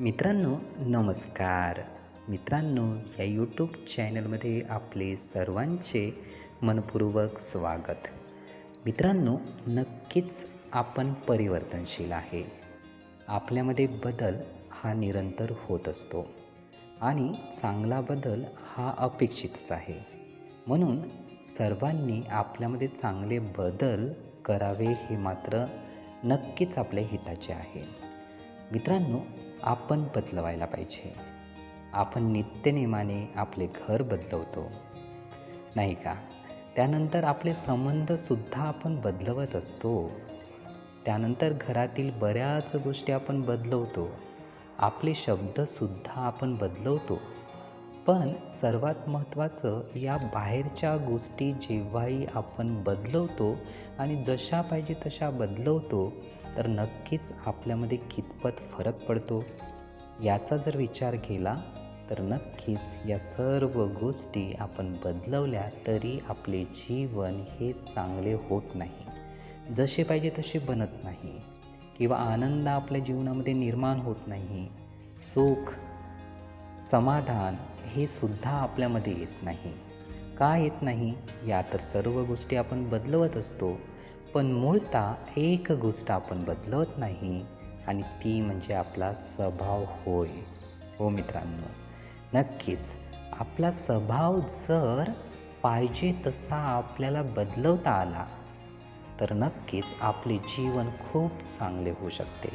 मित्रांनो नमस्कार. मित्रांनो या यूट्यूब चॅनलमध्ये आपले सर्वांचे मनपूर्वक स्वागत. मित्रांनो नक्कीच आपण परिवर्तनशील आहे. आपल्यामध्ये बदल हा निरंतर होत असतो आणि चांगला बदल हा अपेक्षितच आहे. म्हणून सर्वांनी आपल्यामध्ये चांगले बदल करावे हे मात्र नक्कीच आपल्या हिताचे आहे. मित्रांनो आपण बदलवायला पाहिजे. आपण नित्यनेमाने आपले घर बदलवतो. नाही का? त्यानंतर आपले संबंधसुद्धा आपण बदलवत असतो. त्यानंतर घरातील बऱ्याच गोष्टी आपण बदलवतो. आपले शब्दसुद्धा आपण बदलवतो. पण सर्वात महत्त्वाचं या बाहेरच्या गोष्टी जेव्हाही आपण बदलवतो आणि जशा पाहिजे तशा बदलवतो तर नक्कीच आपल्यामध्ये कितपत फरक पडतो? याचा जर विचार केला तर नक्कीच या सर्व गोष्टी आपण बदलवल्या तरी आपले जीवन हे चांगले होत नाही. जसे पाहिजे तसे बनत नाही. किंवा आनंद आपल्या जीवनामध्ये निर्माण होत नाही. सुख समाधान हे सुद्धा आपल्यामध्ये येत नाही. का येत नाही? या तर सर्व गोष्टी आपण बदलवत असतो पण मूळतः एक गोष्ट आपण बदलवत नाही आणि ती म्हणजे आपला स्वभाव होय. हो मित्रांनो नक्कीच आपला स्वभाव जर पाहिजे तसा आपल्याला बदलवता आला तर नक्कीच आपले जीवन खूप चांगले होऊ शकते.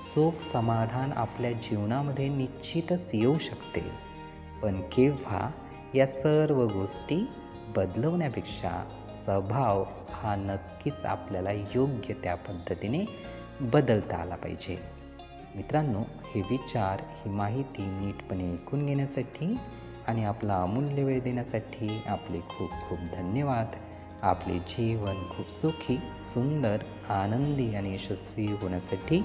सुख समाधान आपल्या जीवनामध्ये निश्चितच येऊ शकते. पण केव्हा या सर्व गोष्टी बदलवण्यापेक्षा स्वभाव हा नक्कीच आपल्याला योग्य त्या पद्धतीने बदलता आला पाहिजे. मित्रांनो हे विचार ही माहिती नीटपणे ऐकून घेण्यासाठी आणि आपला अमूल्य वेळ देण्यासाठी आपले खूप खूप धन्यवाद. आपले जीवन खूप सुखी सुंदर आनंदी आणि यशस्वी होण्यासाठी